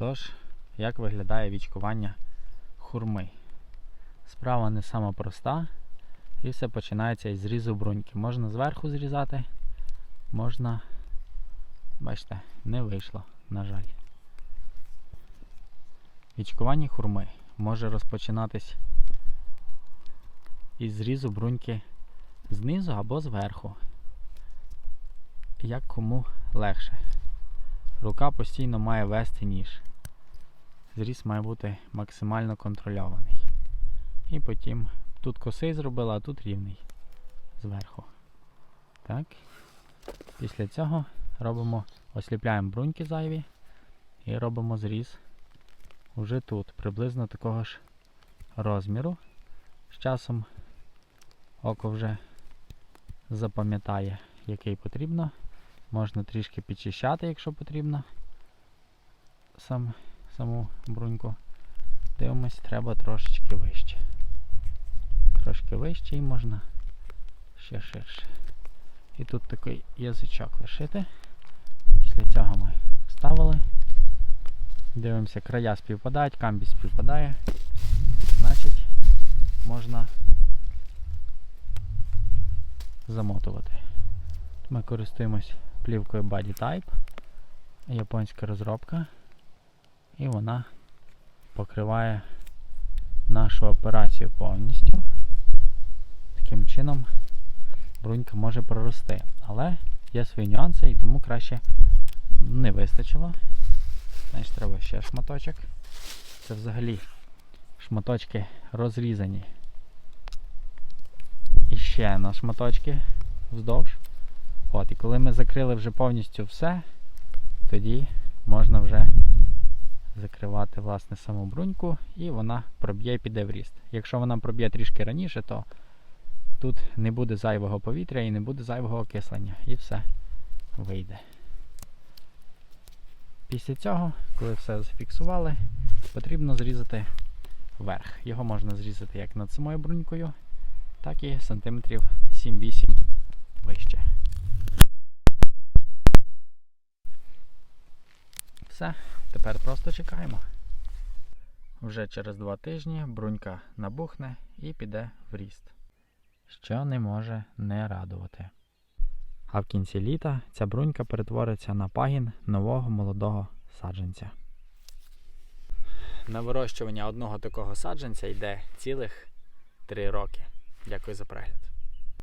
Тож, як виглядає вічкування хурми? Справа не сама проста. І все починається із зрізу бруньки. Можна зверху зрізати, можна, бачите, не вийшло, на жаль. Вічкування хурми може розпочинатись із зрізу бруньки знизу або зверху. Як кому легше. Рука постійно має вести ніж. Зріз має бути максимально контрольований. І потім тут косий зробила, а тут рівний зверху. Так. Після цього робимо, осліпляємо бруньки зайві і робимо зріз уже тут, приблизно такого ж розміру. З часом око вже запам'ятає, який потрібно. Можна трішки підчищати, якщо потрібно. Сам, саму бруньку. Дивимось, треба трошечки вище. Трошки вище і можна ще ширше. І тут такий язичок лишити. Після цього ми вставили. Дивимося, края співпадають, камбій співпадає. Значить, можна замотувати. Ми користуємось плівкою Body Type, японська розробка, і вона покриває нашу операцію повністю. Таким чином брунька може прорости. Але є свої нюанси і тому краще не вистачило. Значить, треба ще шматочок. Це взагалі шматочки розрізані. І ще на шматочки вздовж. От, і коли ми закрили вже повністю все, тоді можна вже закривати власне саму бруньку і вона проб'є і піде в ріст. Якщо вона проб'є трішки раніше, то тут не буде зайвого повітря і не буде зайвого окислення. І все вийде. Після цього, коли все зафіксували, потрібно зрізати верх. Його можна зрізати як над самою брунькою, так і сантиметрів 7-8 вище. Все, тепер просто чекаємо. Вже через два тижні брунька набухне і піде в ріст, що не може не радувати. А в кінці літа ця брунька перетвориться на пагін нового молодого саджанця. На вирощування одного такого саджанця йде цілих 3 роки. Дякую за перегляд.